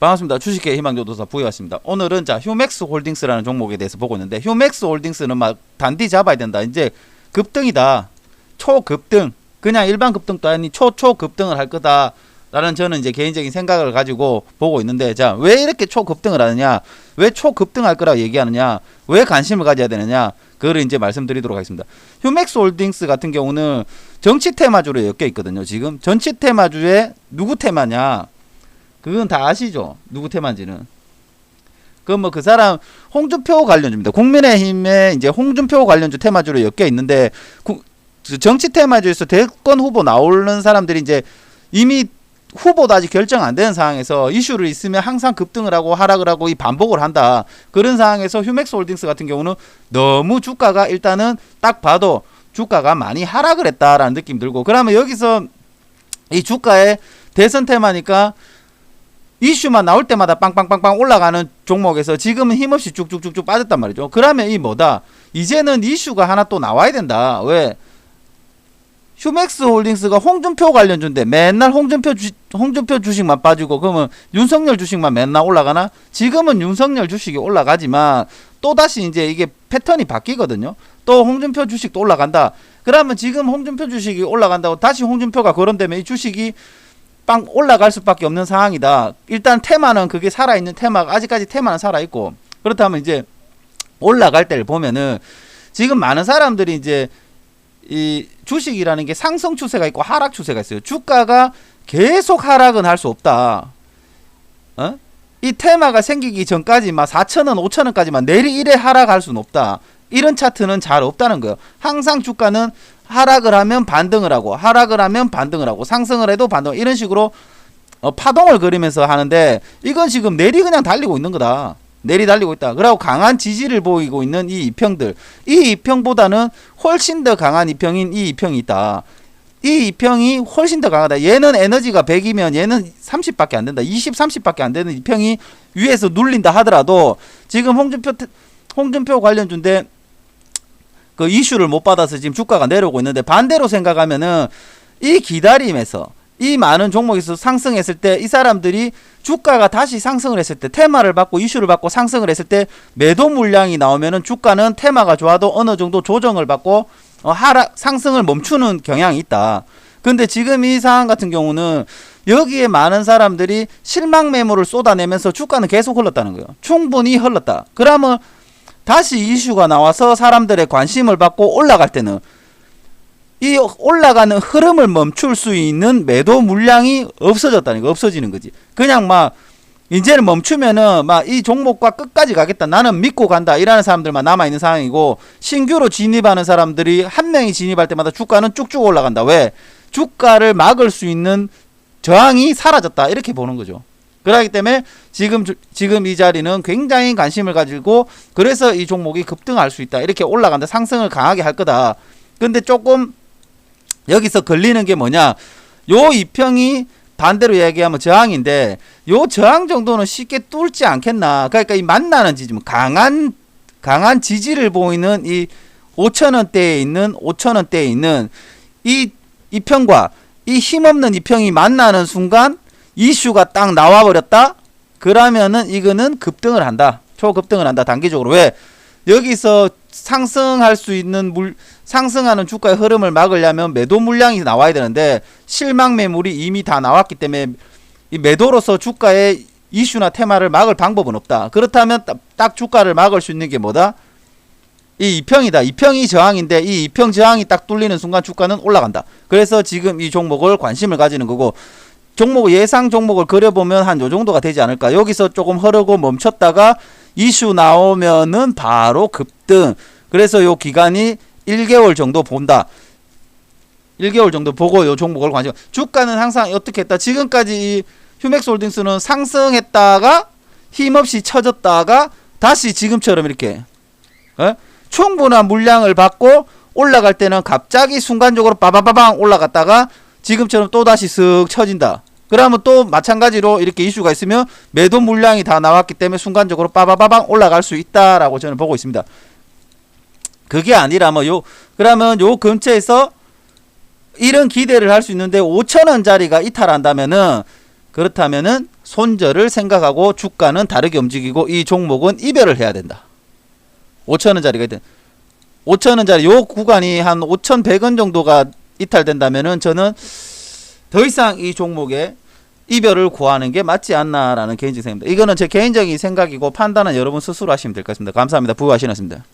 반갑습니다. 주식회 희망조도사 부여왔습니다. 오늘은 자 휴맥스 홀딩스라는 종목에 대해서 보고 있는데 휴맥스 홀딩스는 막 단디 잡아야 된다. 이제 급등이다. 초급등. 그냥 일반 급등도 아니 초초 급등을 할 거다. 라는 저는 이제 개인적인 생각을 가지고 보고 있는데 자 왜 이렇게 초급등을 하느냐 왜 초급등할 거라고 얘기하느냐 왜 관심을 가져야 되느냐 그거를 이제 말씀드리도록 하겠습니다 휴맥스 홀딩스 같은 경우는 정치 테마주로 엮여 있거든요 지금 정치 테마주에 누구 테마냐 그건 다 아시죠? 누구 테마인지는. 그뭐그 사람 홍준표 관련주입니다. 국민의힘에 이제 홍준표 관련주 테마주로 엮여 있는데 구- 그 정치 테마주에서 대권 후보 나오는 사람들이 이제 이미 후보도 아직 결정 안 되는 상황에서 이슈를 있으면 항상 급등을 하고 하락을 하고 이 반복을 한다. 그런 상황에서 휴맥스 홀딩스 같은 경우는 너무 주가가 일단은 딱 봐도 주가가 많이 하락을 했다라는 느낌 들고 그러면 여기서 이 주가의 대선 테마니까 이슈만 나올 때마다 빵빵빵빵 올라가는 종목에서 지금은 힘없이 쭉쭉쭉쭉 빠졌단 말이죠. 그러면 이 뭐다? 이제는 이슈가 하나 또 나와야 된다. 왜? 휴맥스 홀딩스가 홍준표 관련주인데 맨날 홍준표 주, 홍준표 주식만 빠지고 그러면 윤석열 주식만 맨날 올라가나? 지금은 윤석열 주식이 올라가지만 또 다시 이제 이게 패턴이 바뀌거든요. 또 홍준표 주식도 올라간다. 그러면 지금 홍준표 주식이 올라간다고 다시 홍준표가 거론되면 이 주식이 빵 올라갈 수밖에 없는 상황이다. 일단 테마는 그게 살아있는 테마가 아직까지 테마는 살아있고 그렇다면 이제 올라갈 때를 보면은 지금 많은 사람들이 이제 이 주식이라는 게 상승 추세가 있고 하락 추세가 있어요. 주가가 계속 하락은 할 수 없다. 어? 이 테마가 생기기 전까지 막 4천원, 5천원까지만 내리 이래 하락할 수는 없다. 이런 차트는 잘 없다는 거예요. 항상 주가는 하락을 하면 반등을 하고 하락을 하면 반등을 하고 상승을 해도 반등 이런 식으로 어, 파동을 그리면서 하는데 이건 지금 내리 그냥 달리고 있는 거다. 내리 달리고 있다. 그리고 강한 지지를 보이고 있는 이 이평들. 이 이평보다는 훨씬 더 강한 이평인 이 이평이 있다. 이 이평이 훨씬 더 강하다. 얘는 에너지가 100이면 얘는 30밖에 안 된다. 20, 30밖에 안 되는 이평이 위에서 눌린다 하더라도 지금 홍준표 테- 홍준표 관련주인데 그 이슈를 못 받아서 지금 주가가 내려오고 있는데 반대로 생각하면은 이 기다림에서 이 많은 종목에서 상승했을 때 이 사람들이 주가가 다시 상승을 했을 때 테마를 받고 이슈를 받고 상승을 했을 때 매도 물량이 나오면은 주가는 테마가 좋아도 어느 정도 조정을 받고 어, 하락 상승을 멈추는 경향이 있다. 근데 지금 이 상황 같은 경우는 여기에 많은 사람들이 실망 매물을 쏟아내면서 주가는 계속 흘렀다는 거예요. 충분히 흘렀다. 그러면 다시 이슈가 나와서 사람들의 관심을 받고 올라갈 때는 이 올라가는 흐름을 멈출 수 있는 매도 물량이 없어졌다는 거 없어지는 거지. 그냥 막 이제는 멈추면은 막 이 종목과 끝까지 가겠다. 나는 믿고 간다. 이라는 사람들만 남아 있는 상황이고 신규로 진입하는 사람들이 한 명이 진입할 때마다 주가는 쭉쭉 올라간다. 왜? 주가를 막을 수 있는 저항이 사라졌다. 이렇게 보는 거죠. 그렇기 때문에 지금 주- 지금 이 자리는 굉장히 관심을 가지고 그래서 이 종목이 급등할 수 있다. 이렇게 올라간다. 상승을 강하게 할 거다. 근데 조금 여기서 걸리는 게 뭐냐? 요 이평이 반대로 얘기하면 저항인데 요 저항 정도는 쉽게 뚫지 않겠나? 그러니까 이 만나는 지점 강한 강한 지지를 보이는 이 5천 원대에 있는 5천 원대에 있는 이 이평과 이 힘없는 이평이 만나는 순간 이슈가 딱 나와 버렸다. 그러면은 이거는 급등을 한다. 초급등을 한다. 단기적으로 왜 여기서 상승할 수 있는 물 상승하는 주가의 흐름을 막으려면 매도 물량이 나와야 되는데 실망 매물이 이미 다 나왔기 때문에 이 매도로서 주가의 이슈나 테마를 막을 방법은 없다. 그렇다면 딱, 딱 주가를 막을 수 있는 게 뭐다? 이 이평이다. 이평이 저항인데 이 이평 저항이 딱 뚫리는 순간 주가는 올라간다. 그래서 지금 이 종목을 관심을 가지는 거고 종목 예상 종목을 그려보면 한 요 정도가 되지 않을까. 여기서 조금 흐르고 멈췄다가 이슈 나오면은 바로 급등. 그래서 요 기간이 1개월 정도 본다. 1개월 정도 보고 요 종목을 관심. 주가는 항상 어떻게 했다. 지금까지 홀딩스는 상승했다가 힘없이 쳐졌다가 다시 지금처럼 이렇게 어? 충분한 물량을 받고 올라갈 때는 갑자기 순간적으로 빠바바방 올라갔다가 지금처럼 또 다시 쓱 쳐진다. 그러면 또 마찬가지로 이렇게 이슈가 있으면 매도 물량이 다 나왔기 때문에 순간적으로 빠바바방 올라갈 수 있다라고 저는 보고 있습니다. 그게 아니라 뭐 요 그러면 요 근처에서 이런 기대를 할 수 있는데 5천 원짜리가 이탈한다면은 그렇다면은 손절을 생각하고 주가는 다르게 움직이고 이 종목은 이별을 해야 된다. 5천 원짜리가 있든 5천 원짜리 요 구간이 한 5,100원 정도가 이탈된다면은 저는 더 이상 이 종목에 이별을 구하는 게 맞지 않나라는 개인적인 생각입니다. 이거는 제 개인적인 생각이고 판단은 여러분 스스로 하시면 될 것 같습니다. 감사합니다. 부하시였습니다.